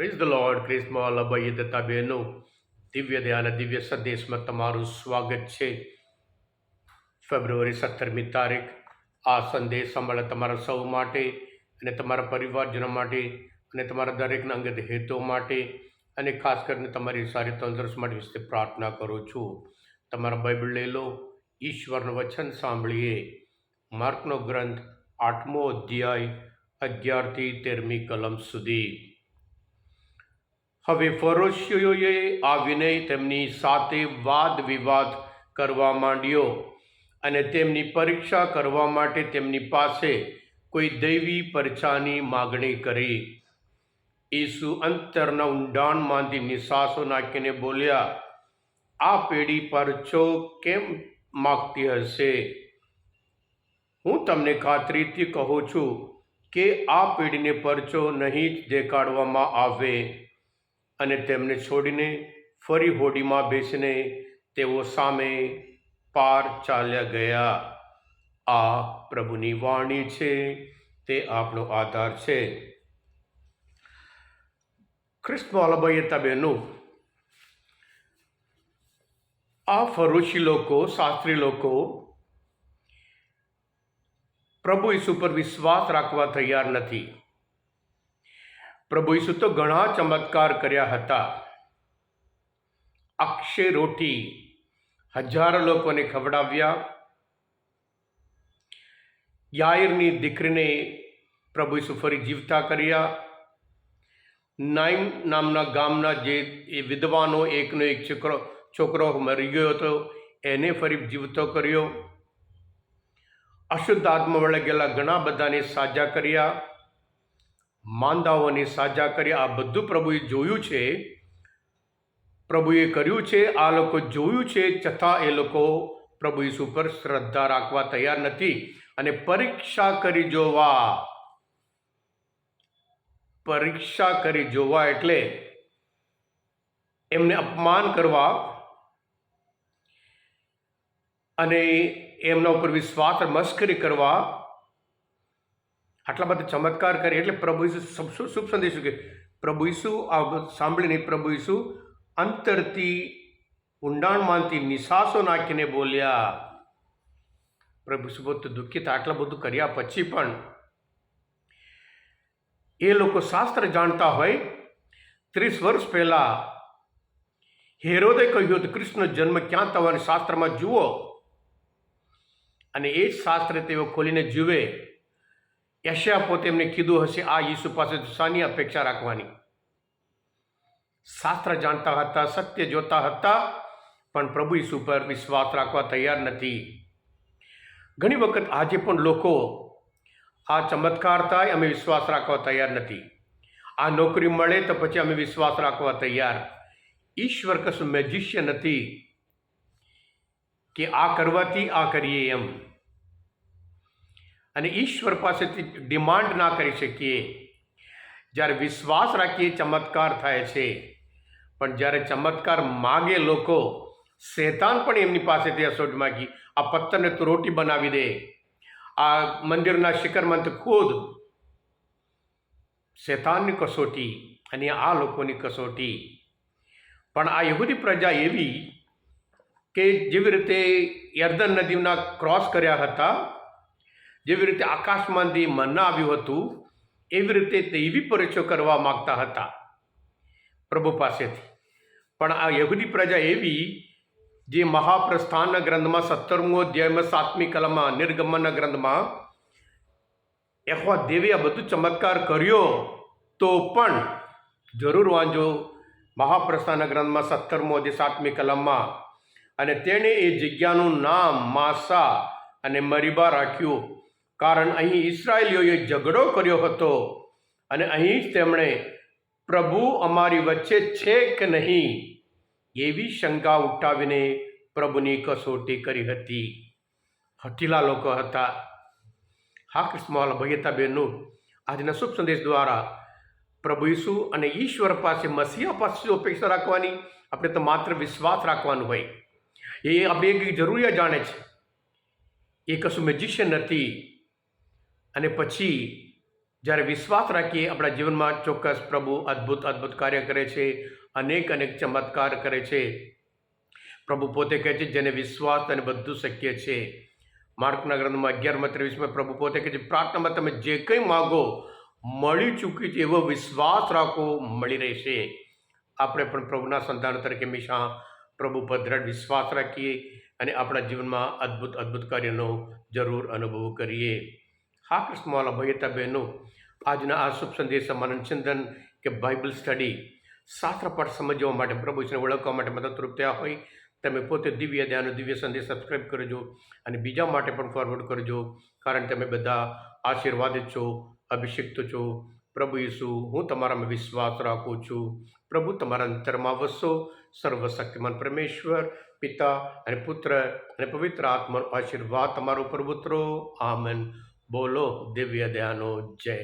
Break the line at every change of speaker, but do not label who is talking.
Praise the lord ક્રિસ્મા અભય દત્તા બહેનો દિવ્ય દયાના દિવ્ય સંદેશમાં તમારું સ્વાગત છે. ફેબ્રુઆરી સત્તરમી તારીખ. આ સંદેશ સાંભળે તમારા સૌ માટે અને તમારા પરિવારજનો માટે અને તમારા દરેકના અંગત હેતુ માટે અને ખાસ કરીને તમારી સારી તંદુરસ્ત માટે વિશે પ્રાર્થના કરું છું. તમારા બાઇબલ લઈ લો. ઈશ્વરનું વચન સાંભળીએ. માર્કનો ગ્રંથ આઠમો અધ્યાય, અગિયારથી તેરમી કલમ સુધી. હવે ફરોશીઓએ વિનય તેમની સાથે વાદ વિવાદ કરવા માંડ્યો અને તેમની પરીક્ષા કરવા માટે તેમની પાસે કોઈ દૈવી પરછાની માગણી કરી. ઈસુ અંતરના ઊંડાણમાંથી નિશાસો નાખીને બોલ્યા, આ પેઢી પર છો કેમ માગતી હશે? હું તમને ખાતરીથી કહું છું કે આ પેઢીને પરચો નહીં જ દેખાડવામાં આવે. અને તેમને છોડીને ફરી હોડીમાં બેસીને તેઓ સામે પાર ચાલ્યા ગયા. આ પ્રભુની વાણી છે, તે આપણો આધાર છે. ખ્રિસ્ત અલબયતા બહેનો, આ ફરોશી લોકો, શાસ્ત્રી લોકો પ્રભુ ઈસુ પર વિશ્વાસ રાખવા તૈયાર નથી. પ્રભુ ઈસુ તો ઘણા ચમત્કાર કર્યા હતા. અક્ષય રોટી હજારો લોકોને ખવડાવ્યા. યાયરની દીકરીને પ્રભુ ઈસુ ફરી જીવતા કર્યા. નાઈમ નામના ગામના જે એ વિધવાનો એકનો એક છોકરો છોકરો મરી ગયો હતો, એને ફરી જીવતો કર્યો. અશુદ્ધ આત્મા વળે ગયેલા ઘણા બધાને સાજા કર્યા. માંદાઓને સાજા કર્યા આ બધું પ્રભુએ જોયું છે. પ્રભુએ કર્યું છે, આ લોકો જોયું છે, છતાં એ લોકો પ્રભુ ઈસુ પર શ્રદ્ધા રાખવા તૈયાર નથી. અને પરીક્ષા કરી જોવા, પરીક્ષા કરી જોવા એટલે એમને અપમાન કરવા અને એમના ઉપર વિશ્વાસ મસ્કરી કરવા આટલા બધા ચમત્કાર કરે એટલે પ્રભુ ઈસુ શુભ સંદેશ કે પ્રભુ ઈસુ સાંભળીને પ્રભુ ઈસુ અંતરથી ઊંડાણમાંથી નિશાસો નાખીને બોલ્યા, પ્રભુ ઈસુ, બહુ દુઃખિત આટલા બધું કર્યા પછી પણ એ લોકો શાસ્ત્ર જાણતા હોય, ત્રીસ વર્ષ પહેલા હેરોદે કહ્યું હતું, કૃષ્ણ જન્મ ક્યાં થવાની? શાસ્ત્રમાં જુઓ. અને એ જ શાસ્ત્ર તેઓ ખોલીને જુએ યશયા પોતે એમને કીધું હશે, આ યીસુ પાસે શાની અપેક્ષા રાખવાની. શાસ્ત્ર જાણતા હતા, સત્ય જોતા હતા, પણ પ્રભુ ઈસુ પર વિશ્વાસ રાખવા તૈયાર નથી. ઘણી વખત આજે પણ લોકો આ ચમત્કાર થાય, અમે વિશ્વાસ રાખવા તૈયાર નથી. આ નોકરી મળે તો પછી અમે વિશ્વાસ રાખવા તૈયાર. ઈશ્વર કશું મેજિશિયન નથી કે આ કરવાથી આ કરીએ એમ. અને ઈશ્વર પાસેથી ડિમાન્ડ ના કરી શકીએ. જ્યારે વિશ્વાસ રાખીએ ચમત્કાર થાય છે. પણ જ્યારે ચમત્કાર માગે લોકો, શેતાન પણ એમની પાસેથી અસોટ માગી, આ પથ્થરને તું રોટી બનાવી દે. આ મંદિરના શિખરમાં તો ખુદ શેતાનની કસોટી અને આ લોકોની કસોટી. પણ આ યહૂદી પ્રજા એવી કે જેવી રીતે યર્દન નદીના ક્રોસ કર્યા હતા જેવી રીતે આકાશમાંથી મન્ના આવ્યું હતું, એવી રીતે દૈવી પરિચય કરવા માગતા હતા. પ્રભુ પાસેથી. પણ આ યહૂદી પ્રજા એવી, જે મહાપ્રસ્થાનના ગ્રંથમાં સત્તરમો અધ્યાયમાં સાતમી કલમમાં, નિર્ગમનના ગ્રંથમાં એવા દેવે આ બધું ચમત્કાર કર્યો તો પણ જરૂર વાંચો મહાપ્રસ્થાનના ગ્રંથમાં સત્તરમો અધ્યાય સાતમી કલમમાં, અને તેણે એ જગ્યાનું નામ માસા અને મરીબા રાખ્યું. કારણ અહીં ઇસરાયેલીઓએ ઝઘડો કર્યો હતો અને અહીં જ તેમણે પ્રભુ અમારી વચ્ચે છે કે નહીં એવી શંકા ઉઠાવીને પ્રભુની કસોટી કરી હતી. હઠીલા લોકો હતા. હા કૃષ્ણવાલા ભૈયતા બહેનનું આજના શુભ સંદેશ દ્વારા પ્રભુ ઈસુ અને ઈશ્વર પાસે મસીહા પાસે અપેક્ષા રાખવાની, આપણે તો માત્ર વિશ્વાસ રાખવાનું હોય. એ આપણે એક જરૂરિયાત જાણે છે. એ કશું મેજિશિયન નથી. અને પછી જ્યારે વિશ્વાસ રાખીએ, આપણા જીવનમાં ચોક્કસ પ્રભુ અદ્ભુત અદ્ભુત કાર્ય કરે છે, અનેક અનેક ચમત્કાર કરે છે. પ્રભુ પોતે કહે છે, જેને વિશ્વાસ અને બધું શક્ય છે. માર્કના ગ્રંથમાં અગિયારમાં ત્રેવીસમાં પ્રભુ પોતે કહે છે, પ્રાર્થનામાં તમે જે કંઈ માગો, મળી ચૂક્યું છે એવો વિશ્વાસ રાખો, મળી રહેશે. આપણે પણ પ્રભુના સંતાન તરીકે હંમેશા પ્રભુ પર દ્રઢ વિશ્વાસ રાખીએ અને આપણા જીવનમાં અદ્ભુત અદ્ભુત કાર્યનો જરૂર અનુભવ કરીએ. કૃષ્ણવાલા ભયતા બહેનો આજના આ શુભ સંદેશમાં ચિંતન કે બાઇબલ સ્ટડી શાસ્ત્ર પાઠ સમજવા માટે પ્રભુ વિશેને ઓળખવા માટે મદદરૂપ થયા હોય તમે પોતે દિવ્ય ધ્યાન દિવ્ય સંદેશ સબસ્ક્રાઈબ કરજો અને બીજા માટે પણ ફોરવર્ડ કરજો કારણ તમે બધા આશીર્વાદિત છો અભિષિક્ત છો પ્રભુ ઈસુ હું તમારામાં વિશ્વાસ રાખું છું. પ્રભુ તમારા અંતરમાં વસો સર્વશક્તિમાન પરમેશ્વર, પિતા અને પુત્ર અને પવિત્ર આત્માનો આશીર્વાદ તમારો ઉપર ઉતરો. આમન બોલો દિવ્ય દયાનો જય